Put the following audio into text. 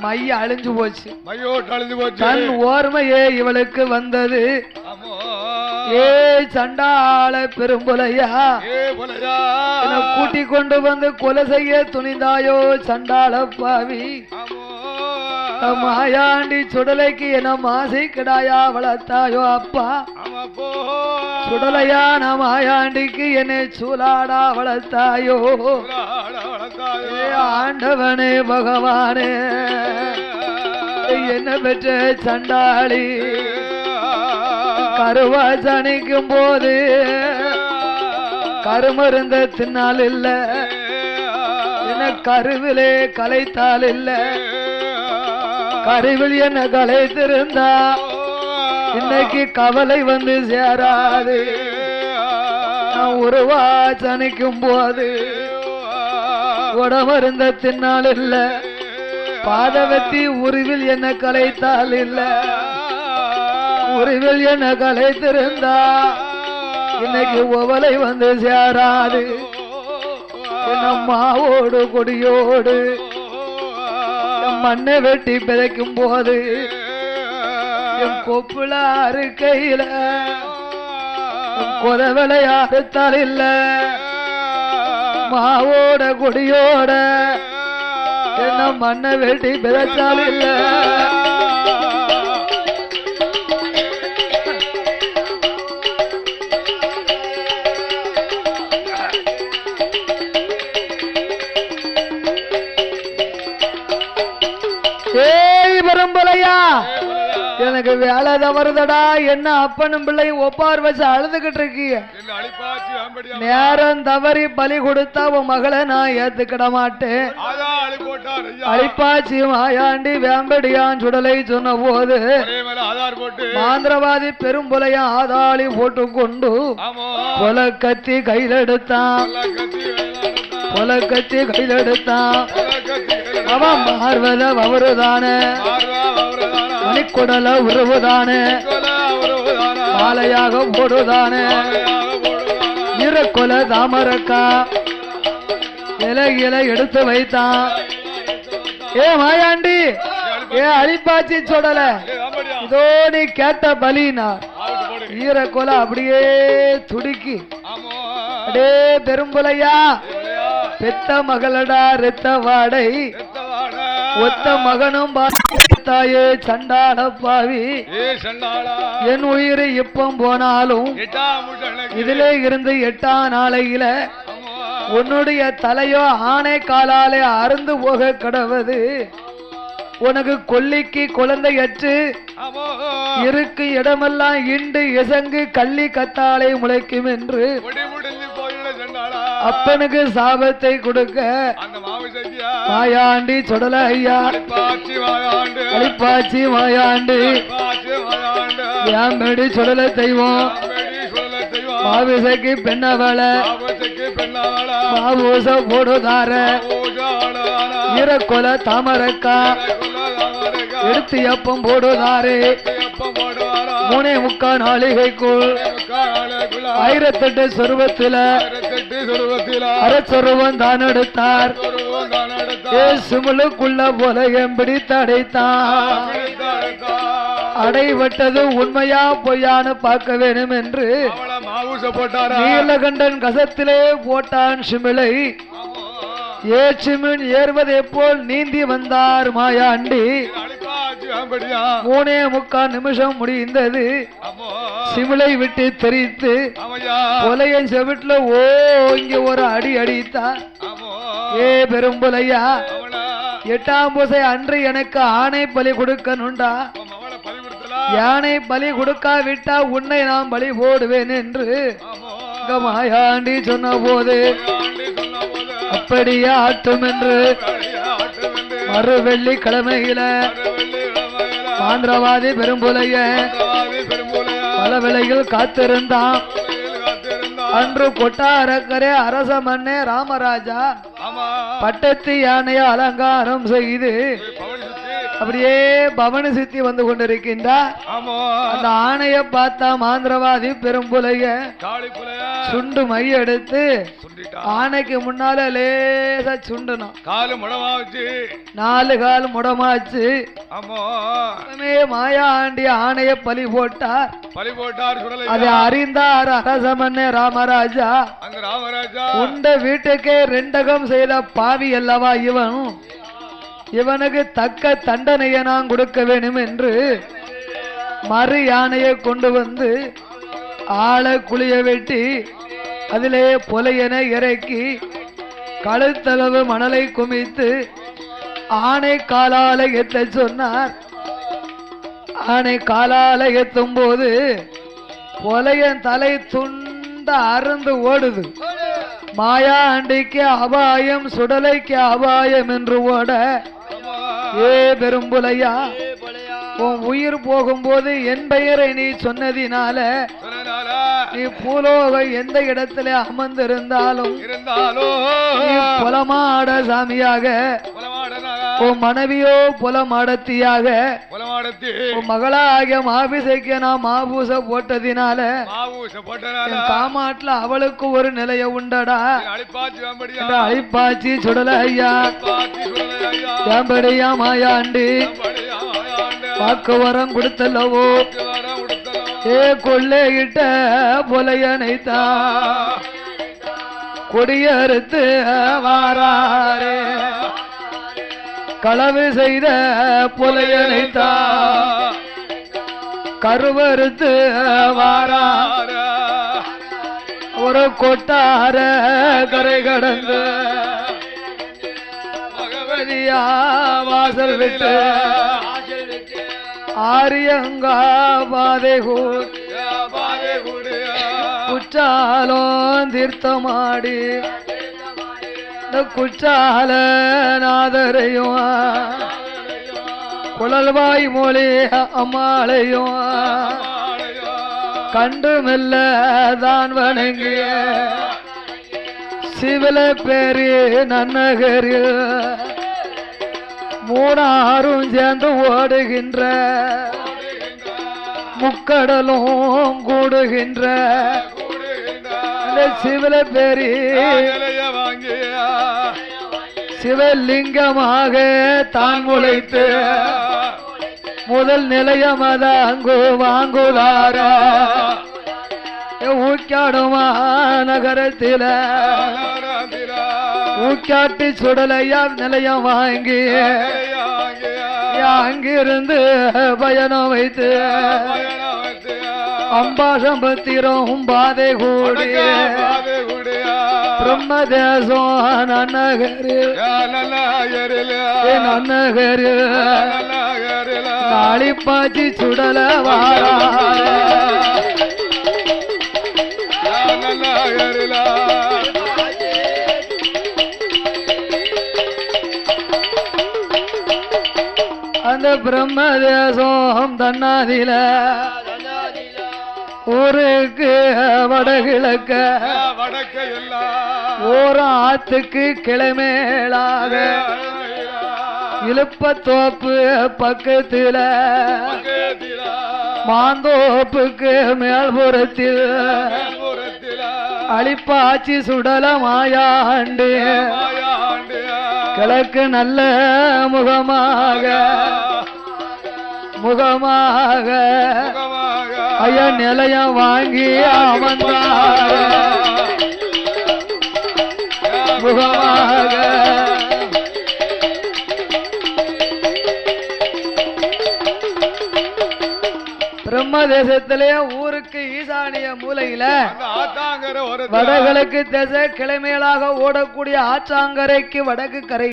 மைய அழிஞ்சு போச்சு. மையோட்டு அழிஞ்சு போச்சு. தன் ஓர்மையே இவளுக்கு வந்தது. ஏ சண்டாள பெரும்புலையா? ஏ போலையா? என்னை கூட்டி கொண்டு வந்து கொலை செய்ய துணிந்தாயோ சண்டாள பாவி. ஆமோ. மாயாண்டி சுடலைக்கு என மாசி கிடாயா வளர்த்தாயோ அப்பா? போ சுடலையான மாயாண்டிக்கு என்னை சூலாடா வளர்த்தாயோ? ஆண்டவனே பகவானே என்ன பெற்ற சண்டாளி கருவா சனிக்கும் போது கருமருந்த தின்னால் இல்ல என்ன கருவிலே கலைத்தால் இல்ல கருவில் என்ன கலைத்திருந்தா? இன்னைக்கு கவலை வந்து சேராது. நான் உருவா சனிக்கும் போது உடமருந்த தின்னால் இல்ல. பாதவத்தி உருவில் என்ன கலைத்தால் இல்ல. உருவில் என்ன கலைத்திருந்தா? இன்னைக்கு ஒவலை வந்து சேராது. என் அம்மாவோடு கொடியோடு மண்ணை வெட்டி பிதைக்கும் போது என் கொப்புல கையில என் அறுத்தால் இல்ல. மாவோட கொடியோட என்ன மண்ணை வெட்டி பிதைச்சால் இல்லை. ஏய் பரம்பரையா எனக்கு வேலை தவறுதடா என்ன அப்பனும் பிள்ளையும் ஒப்பார் வச்சு அழுதுகிட்டு இருக்கீங்க நேரம் தவறி பலி கொடுத்தா உன் மகளை நான் ஏத்துக்கிட மாட்டேன். அழிப்பாச்சி மாயாண்டி வேம்படியான் சுடலை சொன்ன போது மாந்திரவாதி பெரும்புலைய ஆதாளி போட்டு கொண்டு கொல கத்தி கையில் எடுத்தான். கொலை கத்தி கையில் எடுத்தான். அவன் மார்வத அவருதானே மணிக்குடல உறவுதானே கொலை மாலையாக போடுதானே கொலையாக தாமரக்கா. இலை இலை எடுத்து வைத்தான். ஏ மாயாண்டி ஏ அழிப்பாச்சி சொல்லல இதோ நீ கேட்ட பலினா ஈர போடு. ஈரக்கொலை அப்படியே துடுக்கி. அடே பெரும்புலையா பெத்த மகளடா ரெத்த வாடை. ஒத்த மகனும் தாயே சண்டாட பாவி சண்டாளா. என் உயிர் இப்பம் போனாலும். இதிலே இருந்து எட்டாம் நாளையில. உன்னுடைய தலையோ ஆணை காலாலே அருந்து போக கடவது உனக்கு கொல்லிக்கு குழந்தையற்று ஆமோ. இருக்கு இடமெல்லாம் இண்டு இசங்கு கள்ளி கத்தாழை முளைக்கும் என்று சண்டாளா. அப்பனுக்கு சாபத்தை கொடுக்க. மாயாண்டி சுடல ஐயா அழிப்பாச்சி மாயாண்டி. ஏம்படி சுடல தெய்வம். மாவிசைக்கு பெண்ணவள. மாவூச போடுதார. ஈரக்கொல தாமரக்கா. எடுத்து எப்பம் போடுதாரே? மூணே முக்கா நாளிகைக்குள் ஆயிரத்தெட்டு சொருவத்திலா. அரசொருவன் தான் எடுத்தார் சிமுலுக்குள்ள போல எம்படி தடைத்தான். அடைபட்டது உண்மையா பொய்யான்னு பார்க்க வேணும் என்று? நீலகண்டன் கசத்திலே போட்டான் சிமிழை ஆமோ. ஏ சிமிழ் ஏறுவதை போல் நீந்தி வந்தார் மாயாண்டி. மூணே முக்கால் நிமிஷம் முடிந்தது. சிமிழை விட்டு தெரித்து. கொலையன் செவிட்டுல ஓ இங்க ஒரு அடி அடித்தான். ஏ பெரும்புலையா எட்டாம் பூசை அன்று எனக்கு ஆணை பலி கொடுக்கணுண்டா யானை பலி கொடுக்காவிட்டா உன்னை நான் பலி போடுவேன் என்று இங்க மாயாண்டி சொன்ன போது அப்படியே ஆட்டும் என்று மறு வெள்ளிக்கிழமையில வெள்ளி பெரும்புலைய பெரும்புலையா. பல விலையில் காத்திருந்தான் அன்று கொட்டாரக்கரே அரச மன்னே ராமராஜா பட்டத்து யானையை அலங்காரம் செய்து அப்படியே பவனி சித்தி வந்து கொண்டிருக்கின்றார் அந்த ஆணைய பார்த்தா மாந்திரவாதி பெரும்புலைய சுண்டு மை எடுத்து ஆணைக்கு முன்னால லேசா சுண்டணும். காலு முடமா வச்சு நாலு கால் முடமாச்சு. உடனே மாயாண்டி ஆணைய பலி போட்டார் பலி போட்டார் அதை அறிந்தார் அரசமன்னே ராமராஜா. ராமராஜா. உண்ட வீட்டுக்கே ரெண்டகம் செய்த பாவி அல்லவா இவன்? இவனுக்கு தக்க தண்டனையை நான் கொடுக்க வேண்டும் என்று மறு யானையை கொண்டு வந்து ஆளை குளிய வெட்டி அதிலே புலையென இறக்கி கழுத்தளவு மணலை குமித்து ஆணை காலால எத்த சொன்னார். ஆணை காலால எத்தும் போது புலையன் தலை துண்ட அருந்து ஓடுது. மாயா அண்டிக்கு அபாயம் சுடலைக்கு அபாயம் என்று ஓட ஏ பெரும்புலையா உன் உயிர் போகும்போது என் பெயரை நீ சொன்னதினால நீ பூலோக எந்த இடத்துல அமர்ந்திருந்தாலும் நீ புலமாட சாமியாக உன் மனைவியோ புலமாடத்தியாக உன் மகளாகிய மாபிசைக்கு நான் மாபூச போட்டதினால மாவூச போட்டனால அவளுக்கு ஒரு நிலைய உண்டடா. அழிப்பாச்சு சுடல ஐயா. ஏம்படியா மாயாண்டி. வாக்கு வரம் கொடுத்தல்லவோ. ஏ கொள்ளையிட்ட புலையனைத்தா கொடியறுத்து வாராரே. களவு செய்த புலையனைத்தா கருவறுத்து வாரா. ஒரு கொட்டார கரை கடந்து. பகவதியா வாசல் விட்டு. ஆரியங்கா பாதை கூர் குற்றாலம் தீர்த்தமாடி. இந்த குற்றால நாதரையும் குழல்வாய் மொழி அம்மாளையும் கண்டு மெல்ல தான் வணங்கிய சிவல பேரு நன்னகரில் மூணாரும் சேர்ந்து ஓடுகின்ற முக்கடலும் கூடுகின்ற சிவல பேரி சிவலிங்கமாக தான் முளைத்து முதல் நிலையம் அங்கு வாங்குதார ஊக்காடுமா நகரத்தில ஊக்காட்டி சுடலையா நிலையம் வாங்கி அங்கிருந்து பயணம் வைத்து அம்பாசம்பத்திரம் பாதை கூடி பிரம்மதேசம் நன்னகரு நாளிப்பாச்சி சுடல வாரா அந்த பிரம்மதேசம் தன்னாதில. ஊருக்கு வடகிழக்க. வடக்க எல்லாம் ஓர் ஆத்துக்கு இழுப்பத்தோப்பு பக்கத்துல. மாந்தோப்புக்கு மேல்புறத்தில். அழிப்பாச்சி சுடல மாயாண்டு. கிழக்கு நல்ல முகமாக. முகமாக. ஐயா நிலையம் வாங்கி அமர்ந்தார் முகமாக. பிரம்மதேசத்திலே ஊருக்கு ஈசானிய மூலையில வடகிழக்கு திசை கிளைமேலாக ஓடக்கூடிய ஆச்சாங்கரைக்கு வடக்கு கரை